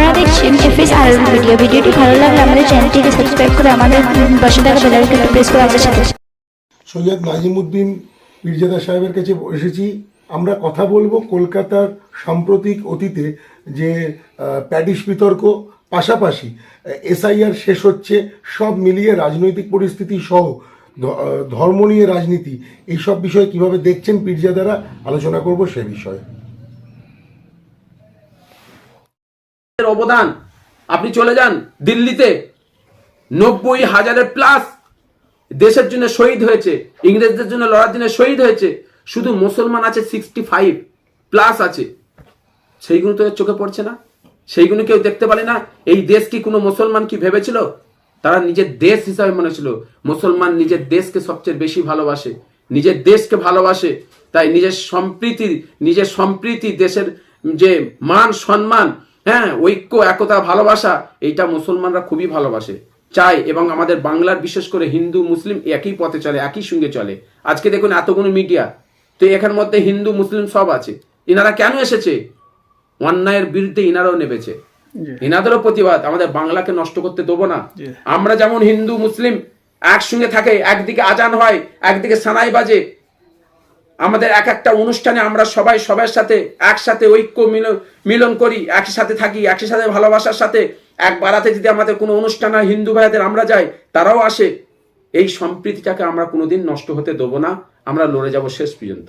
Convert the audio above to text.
আপনারা দেখছেন এফএস আর ভিডিও ভিডিওটি ভালো লাগলে আমাদের চ্যানেলটিকে সাবস্ক্রাইব করে আমাদের পাশে থাকা বেল আইকনটি প্রেস করে আমাদের সাথে সৈয়দ নাজিমুদ্দিন পীরজাদা সাহেবের কাছে এসেছি। আমরা কথা বলব কলকাতার সাম্প্রতিক অতীতে যে আহ, প্যাডিস বিতর্ক পাশাপাশি এসআইআর শেষ হচ্ছে সব মিলিয়ে রাজনৈতিক পরিস্থিতি সহ ধর্ম নিয়ে রাজনীতি এইসব বিষয়ে কীভাবে দেখছেন পীরজাদারা আলোচনা করব সে বিষয়ে। অবদান। আপনি চলে যান দিল্লিতে। নব্বই হাজারের প্লাস দেশের জন্য শহীদ হয়েছে, ইংরেজদের জন্য লড়ার জন্য শহীদ হয়েছে। শুধু মুসলমান আছে সিক্সটি ফাইভ প্লাস আছে। সেইগুলো তো চোখে পড়ছে না। সেইগুলো কেউ দেখতে পারে না। এই দেশ কি কোনো মুসলমান কি ভেবেছিল? তারা নিজের দেশ হিসাবে মনে ছিল মুসলমান নিজের দেশকে সবচেয়ে বেশি ভালোবাসে। নিজের দেশকে ভালোবাসে। তাই নিজের সম্প্রীতি নিজের সম্প্রীতি, দেশের যে মান, সম্মান হ্যাঁ ঐক্য একতা ভালোবাসা এইটা মুসলমানরা খুবই ভালোবাসে। চাই এবং আমাদের বাংলার বিশেষ করে হিন্দু মুসলিম একই পথে চলে একই সঙ্গে চলে। আজকে দেখুন এতগুলো মিডিয়া তো এখানের মধ্যে হিন্দু মুসলিম সব আছে। ইনারা কেন এসেছে? অন্যায়ের বিরুদ্ধে ইনারাও নেমেছে। ইনাদেরও প্রতিবাদ আমাদের বাংলাকে নষ্ট করতে দেবো না। আমরা যেমন হিন্দু মুসলিম একসঙ্গে থাকে একদিকে আজান হয় একদিকে সানাই বাজে আমাদের এক একটা অনুষ্ঠানে আমরা সবাই সবার সাথে একসাথে ঐক্য মিলন মিলন করি, একই সাথে থাকি, একই সাথে ভালোবাসার সাথে। এক বারাতে যদি আমাদের কোনো অনুষ্ঠান হয়, হিন্দু ভাইদের আমরা যাই, তারাও আসে। এই সম্প্রীতিটাকে আমরা কোনোদিন নষ্ট হতে দেবো না। আমরা লড়ে যাব শেষ পর্যন্ত।